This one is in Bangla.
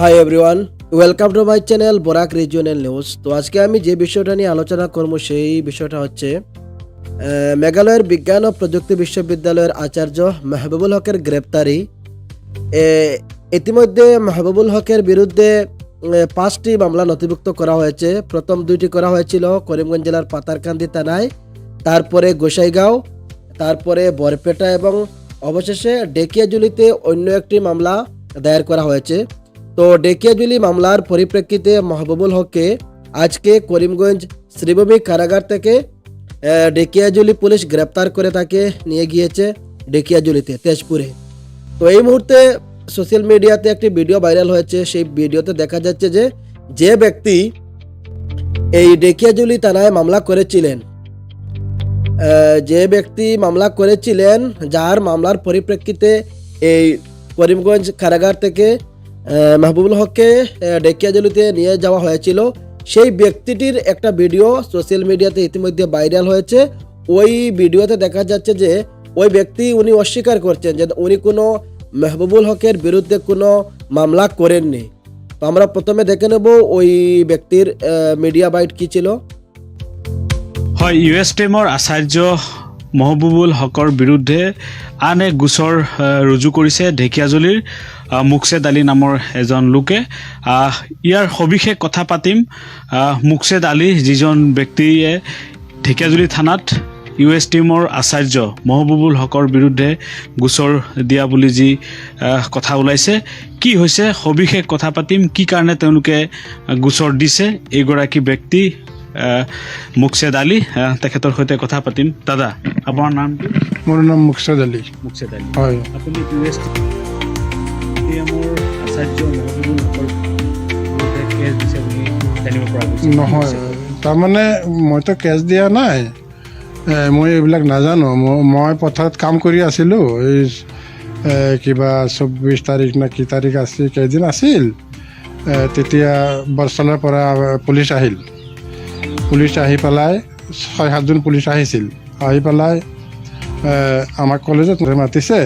Hi everyone welcome to my channel Barak regional news তো আজকে আমি যে বিষয়টা নিয়ে আলোচনা করব সেই বিষয়টা হচ্ছে মেঘালয়ের বিজ্ঞান ও প্রযুক্তি বিশ্ববিদ্যালয়ের আচার্য মাহবুবুল হকের গ্রেপ্তারি। ইতিমধ্যে মাহবুবুল হকের বিরুদ্ধে পাঁচটি মামলা নথিভুক্ত করা হয়েছে। প্রথম দুইটি করা হয়েছিল করিমগঞ্জ জেলার পাতারকান্দি থানায়, তারপরে গোসাইগাঁও, তারপরে বরপেটা এবং অবশেষে ডেকিয়াজুলিতে অন্য একটি মামলা দায়ের করা হয়েছে। তো ডেকিয়াজুলি মামলার পরিপ্রেক্ষিতে মাহবুবুল হককে আজকে করিমগঞ্জ শ্রীভূমি কারাগার থেকে ডেকিয়াজুলি পুলিশ গ্রেপ্তার করে তাকে নিয়ে গিয়েছে ডেকিয়াজুলিতে, তেজপুরে। তো এই মুহূর্তে সোশ্যাল মিডিয়াতে একটি ভিডিও ভাইরাল হয়েছে, সেই ভিডিওতে দেখা যাচ্ছে যে যে ব্যক্তি এই ডেকিয়াজুলি থানায় মামলা করেছিলেন যে ব্যক্তি মামলা করেছিলেন, যার মামলার পরিপ্রেক্ষিতে এই করিমগঞ্জ কারাগার থেকে মাহবুবুল হককে ডেকিয়াজুলিতে নিয়ে যাওয়া হয়েছিল। সেই ব্যক্তিটির একটা ভিডিও সোশ্যাল মিডিয়াতে ইতিমধ্যে ভাইরাল হয়েছে। ওই ভিডিওতে দেখা যাচ্ছে যে, ওই ব্যক্তি উনি অস্বীকার করছেন যে উনি কোনো মেহবুবুল হকের বিরুদ্ধে কোনো মামলা করেননি। তো আমরা প্রথমে দেখে নেব ওই ব্যক্তির মিডিয়া বাইট কি ছিল। হয়, ইউএস এছ টিমৰ আচাৰ্য মহবুবুল হকৰ বিৰুদ্ধে আন এক গোচৰ ৰুজু কৰিছে ঢেকীয়াজুলিৰ মুকছেদ আলী নামৰ এজন লোকে। ইয়াৰ সবিশেষ কথা পাতিম। মুকছেদ আলী যিজন ব্যক্তিয়ে ঢেকীয়াজুলি থানাত ইউ এছ টিমৰ আচাৰ্য মহবুবুল হকৰ বিৰুদ্ধে গোচৰ দিয়া বুলি যি কথা ওলাইছে কি হৈছে সবিশেষ কথা পাতিম কি কাৰণে তেওঁলোকে গোচৰ দিছে এইগৰাকী ব্যক্তি মুকছেদ আলী তেখেতৰ সৈতে কথা পাতিম। দাদা আপোনাৰ নামটো মোৰ নাম মুকছদ আলী। মুকছেদ আলী। হয়। আপুনি ইউ এছ টি আচাৰ্য মহবুবুল কেছ দিছে বুলি জানিব পৰা গৈছে। নহয়। তাৰমানে মইতো কেছ দিয়া নাই। মই এইবিলাক নাজানো। মই পথাৰত কাম কৰি আছিলোঁ। এই কিবা চৌব্বিছ তাৰিখ নে কি তাৰিখ আছিল কেইদিন আছিল। তেতিয়া বৰচালাৰ পৰা পুলিচ আহিল। পুলিচ আহি পেলাই ছয় সাতজন পুলিচ আহিছিল। আহি পেলাই আমাক ক'লে যে মাতিছে।